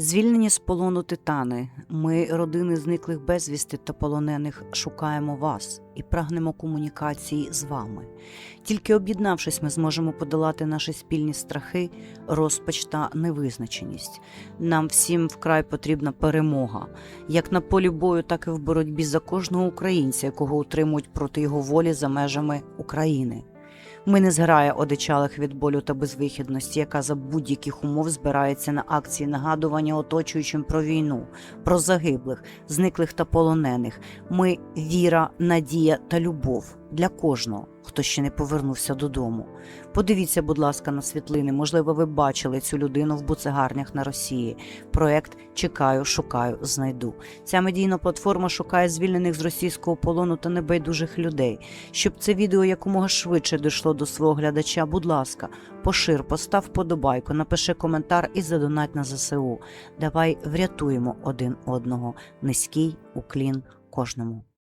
Звільнені з полону титани, ми, родини зниклих безвісти та полонених, шукаємо вас і прагнемо комунікації з вами. Тільки об'єднавшись, ми зможемо подолати наші спільні страхи, розпач та невизначеність. Нам всім вкрай потрібна перемога, як на полі бою, так і в боротьбі за кожного українця, якого утримують проти його волі за межами України. Ми не зграя одичалих від болю та безвихідності, яка за будь-яких умов збирається на акції нагадування оточуючим про війну, про загиблих, зниклих та полонених. Ми віра, надія та любов для кожного, хто ще не повернувся додому. Подивіться, будь ласка, на світлини. Можливо, ви бачили цю людину в буцегарнях на Росії. Проект Чекаю, шукаю, знайду. Ця медійна платформа шукає звільнених з російського полону та небайдужих людей. Щоб це відео якомога швидше дійшло до свого глядача, будь ласка, пошир, постав подобайку, напиши коментар і задонать на ЗСУ. Давай врятуємо один одного. Низький уклін кожному.